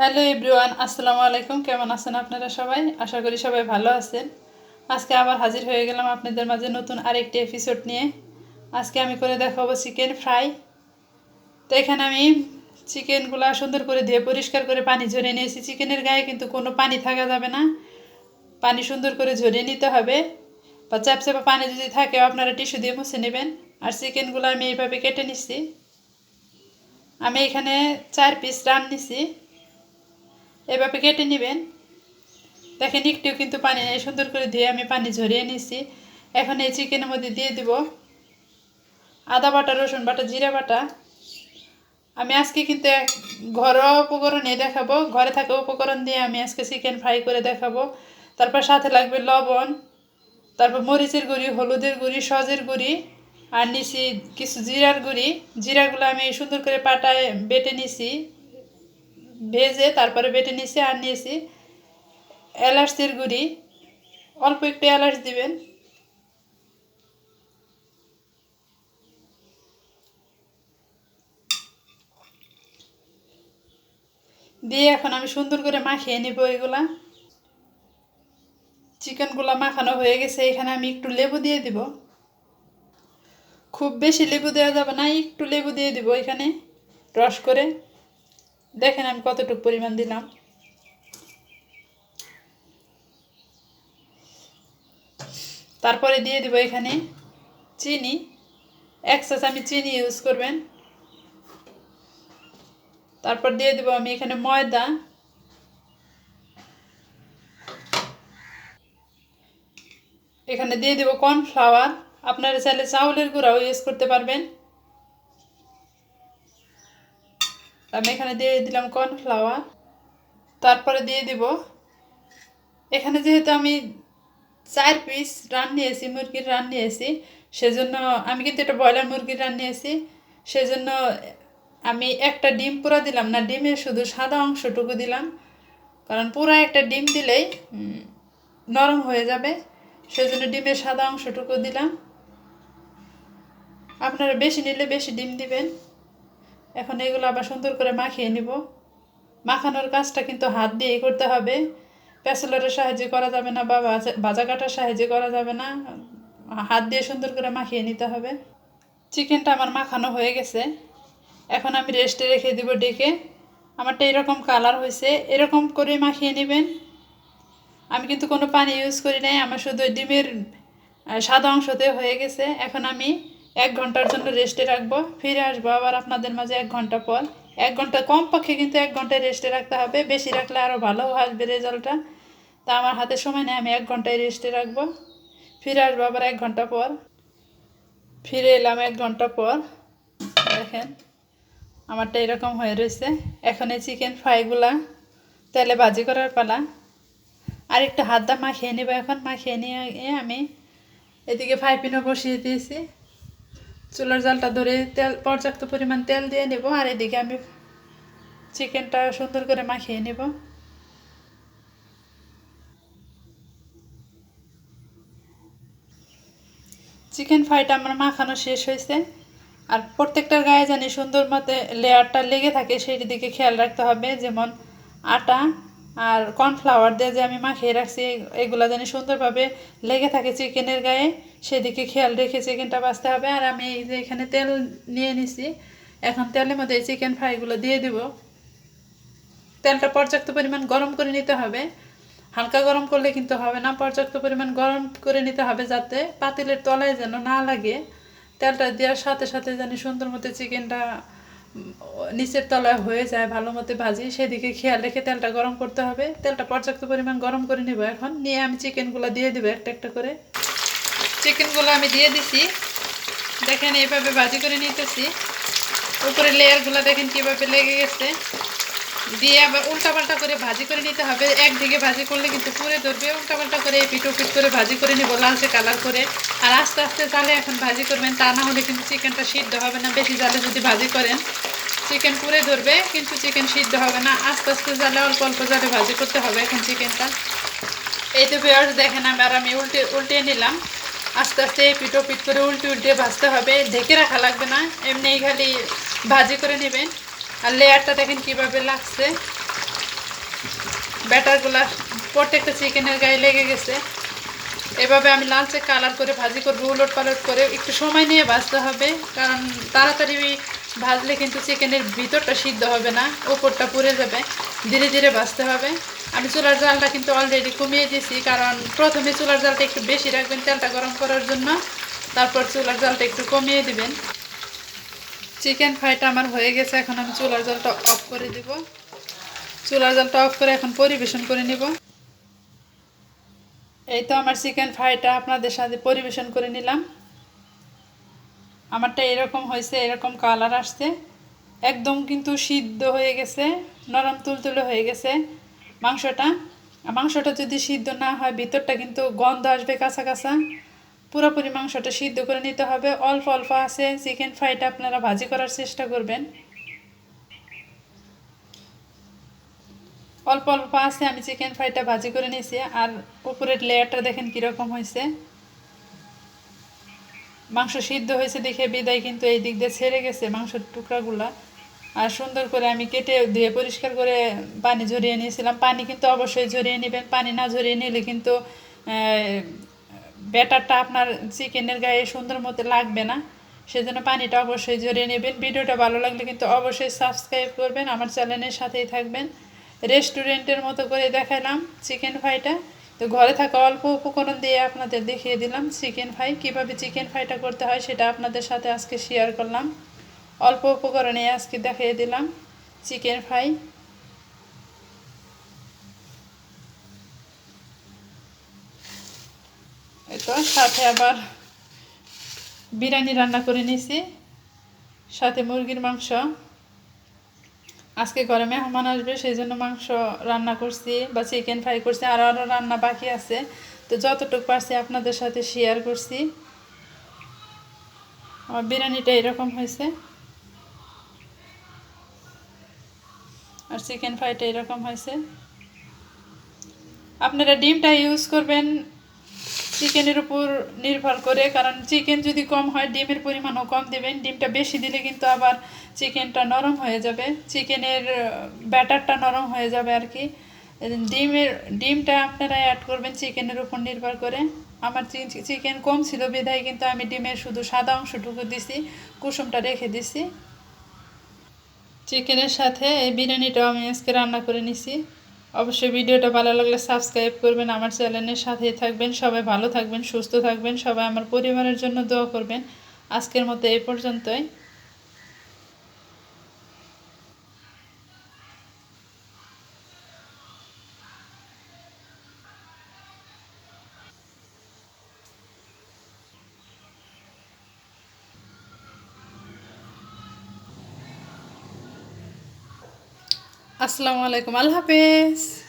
Hello everyone, আসসালামু আলাইকুম। কেমন আছেন আপনারা সবাই? আশা করি সবাই ভালো আছেন। আজকে আবার হাজির হয়ে গেলাম আপনাদের মাঝে নতুন আরেকটি এপিসোড নিয়ে। আজকে আমি করে দেখাবো চিকেন ফ্রাই তো এখানে আমি চিকেনগুলো সুন্দর করে ধুয়ে পরিষ্কার করে পানি ঝরিয়ে নিয়েছি। চিকেনের গায়ে কিন্তু কোনো পানি থাকা যাবে না। পানি সুন্দর করে ঝরিয়ে নিতে হবে। বা চ্যাপচ্যাপা পানি যদি থাকে, আপনারা টিস্যু দিয়ে মুছে নেবেন। আর চিকেনগুলো আমি এইভাবে কেটে নিচ্ছি। আমি এখানে চার পিস রান নিছি। এভাবে কেটে নেবেন। দেখেন একটু কিন্তু পানি নেই, সুন্দর করে ধুয়ে আমি পানি ঝরিয়ে নিছি। এখন এই চিকেনের মধ্যে দিয়ে দিব আদা বাটা, রসুন বাটা, জিরা বাটা। আমি আজকে কিন্তু ঘরোয়া উপকরণে দেখাবো, ঘরে থাকা উপকরণ দিয়ে আমি আজকে চিকেন ফ্রাই করে দেখাবো। তারপর সাথে লাগবে লবণ, তারপর মরিচের গুঁড়ি, হলুদের গুঁড়ি, সজের গুঁড়ি, আর নিছি কিছু জিরার গুঁড়ি। জিরাগুলো আমি সুন্দর করে পাটায় বেটে নিছি। ভেজে তারপরে বেটে নিছি, আর নিয়েছি এলাচের গুঁড়ি। অল্প একটু এলাচ দিবেন। দিয়ে এখন আমি সুন্দর করে মাখিয়ে নিব এগুলা। চিকেনগুলো মাখানো হয়ে গেছে, এখানে আমি একটু লেবু দিয়ে দিব। খুব বেশি লেবু দেওয়া যাবে না, একটু লেবু দিয়ে দিব এখানে, রস করে। দেখেন আমি কতটুকু পরিমাণ দিলাম। তারপরে দিয়ে দিব এখানে চিনি। এক চাষ আমি চিনি ইউজ করবেন। তারপর দিয়ে দিব আমি এখানে ময়দা। এখানে দিয়ে দিব কর্নফ্লাওয়ার আপনারা চাইলে চাউলের গুঁড়াও ইউজ করতে পারবেন। আমি এখানে দিয়ে দিলাম কর্নফ্লাওয়ার। তারপরে দিয়ে দিব, এখানে যেহেতু আমি চার পিস রান নিয়েছি, মুরগির রান নিয়েছি, সেজন্য আমি কিন্তু এটা ব্রয়লার মুরগির রান নিয়েছি, সেজন্য আমি একটা ডিম পুরো দিলাম না ডিমের শুধু সাদা অংশটুকু দিলাম, কারণ পুরো একটা ডিম দিলেই নরম হয়ে যাবে, সেজন্য ডিমের সাদা অংশটুকু দিলাম। আপনারা বেশি নিলে বেশি ডিম দিবেন। এখন এগুলো আবার সুন্দর করে মাখিয়ে নিব। মাখানোর কাজটা কিন্তু হাত দিয়েই করতে হবে। প্যাসেলারের সাহায্যে করা যাবে না বা ভাজা কাটার সাহায্যে করা যাবে না। হাত দিয়ে সুন্দর করে মাখিয়ে নিতে হবে। চিকেনটা আমার মাখানো হয়ে গেছে। এখন আমি রেস্টে রেখে দিব ডেকে। আমারটা এরকম কালার হয়েছে। এরকম করে মাখিয়ে নেবেন। আমি কিন্তু কোনো পানি ইউজ করি নাই। আমার শুধু ডিমের সাদা অংশতে হয়ে গেছে। এখন আমি এক ঘণ্টার জন্য রেস্টে রাখব, ফিরে আসব আবার আপনাদের মাঝে এক ঘণ্টা পর। এক ঘণ্টা কম পক্ষে কিন্তু এক ঘন্টায় রেস্টে রাখতে হবে, বেশি রাখলে আরও ভালো আসবে রেজাল্টটা তা আমার হাতে সময় নেই, আমি এক ঘন্টায় রেস্টে রাখব, ফিরে আসব আবার এক ঘণ্টা পর। ফিরে এলাম এক ঘণ্টা পর। দেখেন, আমারটা এরকম হয়ে রয়েছে। এখন এই চিকেন ফ্রাইগুলা তেলে ভাজি করার পালা। আর একটু হাত দা মাখিয়ে নেব এখন, মাখিয়ে নিয়ে আমি এদিকে ফ্রাইপিনও বসিয়ে দিয়েছি। চুলার জালটা ধরে তেল, পর্যাপ্ত পরিমাণ তেল দিয়ে নেব, আর এদিকে আমি চিকেনটা সুন্দর করে মাখিয়ে নেব। চিকেন ফ্রাইটা আমার মাখানো শেষ হয়েছে, আর প্রত্যেকটার গায়ে জানি সুন্দর মতে লেয়ারটা লেগে থাকে সেই দিকে খেয়াল রাখতে হবে, যেমন আটা আর কর্নফ্লাওয়ার দিয়ে যে আমি মাখিয়ে রাখছি, এগুলো জানি সুন্দরভাবে লেগে থাকে চিকেনের গায়ে। সেদিকে খেয়াল রেখে চিকেনটা বাঁচতে হবে। আর আমি এই যে এখানে তেল নিয়ে নিছি, এখন তেলের মধ্যে এই চিকেন ফ্রাইগুলো দিয়ে দিব। তেলটা পর্যাপ্ত পরিমাণ গরম করে নিতে হবে। হালকা গরম করলে কিন্তু হবে না, পর্যাপ্ত পরিমাণ গরম করে নিতে হবে যাতে পাতিলের তলায় যেন না লাগে। তেলটা দেওয়ার সাথে সাথে যেন সুন্দর মতো চিকেনটা নিচের তলায় হয়ে যায়, ভালো মতো ভাজি, সেদিকে খেয়াল রেখে তেলটা গরম করতে হবে। তেলটা পর্যাপ্ত পরিমাণ গরম করে নেব এখন। নিয়ে আমি চিকেনগুলো দিয়ে দেবো একটা একটা করে। চিকেনগুলো আমি দিয়ে দিছি। দেখেন এইভাবে ভাজি করে নিতেছি। উপরে লেয়ারগুলো দেখেন কীভাবে লেগে গেছে। দিয়ে আবার উল্টাপাল্টা করে ভাজি করে নিতে হবে। একদিকে ভাজি করলে কিন্তু পুরে ধরবে। উল্টাপাল্টা করে পিটো পিট করে ভাজি করে নিব, লালচে কালার করে। আর আস্তে আস্তে জালে এখন ভাজি করবেন, তা না হলে কিন্তু চিকেনটা সিদ্ধ হবে না। বেশি জালে যদি ভাজি করেন, চিকেন পুরে ধরবে, কিন্তু চিকেন সিদ্ধ হবে না। আস্তে আস্তে জালে, অল্প অল্প জালে ভাজি করতে হবে এখন চিকেনটা। এই তো পেঁয়াজ দেখেন আর আমি উল্টে উল্টিয়ে নিলাম। আস্তে আস্তে পিটো পিট করে উল্টে উল্টে ভাজতে হবে। ঢেকে রাখা লাগবে না। এমনি খালি ভাজি করে নেবেন। আর লেয়ারটা দেখেন কীভাবে লাগছে। ব্যাটারগুলা প্রত্যেকটা চিকেনের গায়ে লেগে গেছে। এভাবে আমি লালচে কালার করে ভাজি করব, উলট পালট করে। একটু সময় নিয়ে ভাজতে হবে, কারণ তাড়াতাড়ি ভাজলে কিন্তু চিকেনের ভিতরটা সিদ্ধ হবে না ওপরটা পুড়ে যাবে। ধীরে ধীরে ভাজতে হবে। আমি চুলার জালটা কিন্তু অলরেডি কমিয়ে দিয়েছি, কারণ প্রথমে চুলার জালটা একটু বেশি রাখবেন তেলটা গরম করার জন্য। তারপর চুলার জালটা একটু কমিয়ে দিবেন। চিকেন ফ্রাইটা আমার হয়ে গেছে, এখন আমি চুলার জলটা অফ করে দিব। চুলার জলটা অফ করে এখন পরিবেশন করে নিব। এই তো আমার চিকেন ফ্রাইটা আপনাদের সাথে পরিবেশন করে নিলাম। আমারটা এরকম হয়েছে, এরকম কালার আসছে। একদম কিন্তু সিদ্ধ হয়ে গেছে, নরম তুলতুলে হয়ে গেছে মাংসটা। মাংসটা যদি সিদ্ধ না হয়, ভিতরটা কিন্তু গন্ধ আসবে কাঁচা কাঁচা। পুরোপুরি মাংসটা সিদ্ধ করে নিতে হবে। অল্প অল্প আছে। চিকেন ফ্রাইটা আপনারা ভাজি করার চেষ্টা করবেন। অল্প অল্প আছে। আমি চিকেন ফ্রাইটা ভাজি করে নিয়েছি। আর উপরের লেয়ারটা দেখেন কীরকম হয়েছে। মাংস সিদ্ধ হয়েছে দেখে বিদায় কিন্তু এই দিক দিয়ে ছেড়ে গেছে মাংসের টুকরাগুলা। আর সুন্দর করে আমি কেটে ধুয়ে পরিষ্কার করে পানি ঝরিয়ে নিয়েছিলাম। পানি কিন্তু অবশ্যই ঝরিয়ে নেবেন। পানি না ঝরিয়ে নিলে কিন্তু ব্যাটারটা আপনার চিকেনের গায়ে সুন্দর মতো লাগবে না, সেজন্য পানিটা অবশ্যই ঝরিয়ে নেবেন। ভিডিওটা ভালো লাগলে কিন্তু অবশ্যই সাবস্ক্রাইব করবেন, আমার চ্যানেলের সাথেই থাকবেন। রেস্টুরেন্টের মতো করে দেখালাম চিকেন ফ্রাইটা। তো ঘরে থাকা অল্প উপকরণ দিয়ে আপনাদের দেখিয়ে দিলাম চিকেন ফ্রাই, কীভাবে চিকেন ফ্রাইটা করতে হয় সেটা আপনাদের সাথে আজকে শেয়ার করলাম। অল্প উপকরণে আজকে দেখিয়ে দিলাম চিকেন ফ্রাই। সাথে আবার বিরিয়ানি রান্না করে নিয়েছি সাথে মুরগির মাংস। আজকে ঘরে মেহমান আসবে, সেই জন্য মাংস রান্না করছি বা চিকেন ফ্রাই করছি আরও আরও রান্না বাকি আছে। তো যতটুকু পারছি আপনাদের সাথে শেয়ার করছি। আমার বিরিয়ানিটা এরকম হয়েছে। আর চিকেন ফ্রাইটা এরকম হয়েছে। আপনারা ডিমটা ইউজ করবেন চিকেনের উপর নির্ভর করে, কারণ চিকেন যদি কম হয়, ডিমের পরিমাণও কম দেবেন। ডিমটা বেশি দিলে কিন্তু আবার চিকেনটা নরম হয়ে যাবে। চিকেনের ব্যাটারটা নরম হয়ে যাবে আর কি। ডিমের, ডিমটা আপনারা অ্যাড করবেন চিকেনের উপর নির্ভর করে। আমার চিকেন কম ছিল বিধায় কিন্তু আমি ডিমের শুধু সাদা অংশটুকু দিছি, কুসুমটা রেখে দিছি। চিকেনের সাথে এই বিরিয়ানিটাও আমি আজকে রান্না করে নিছি। অবশ্যই ভিডিওটা ভালো লাগলে সাবস্ক্রাইব করবেন, আমার চ্যানেলের সাথে থাকবেন, সবাই ভালো থাকবেন, সুস্থ থাকবেন, সবাই আমার পরিবারের জন্য দোয়া করবেন। আজকের মতো এই পর্যন্তই। আসসালামু আলাইকুম আল্লাহ হাফেজ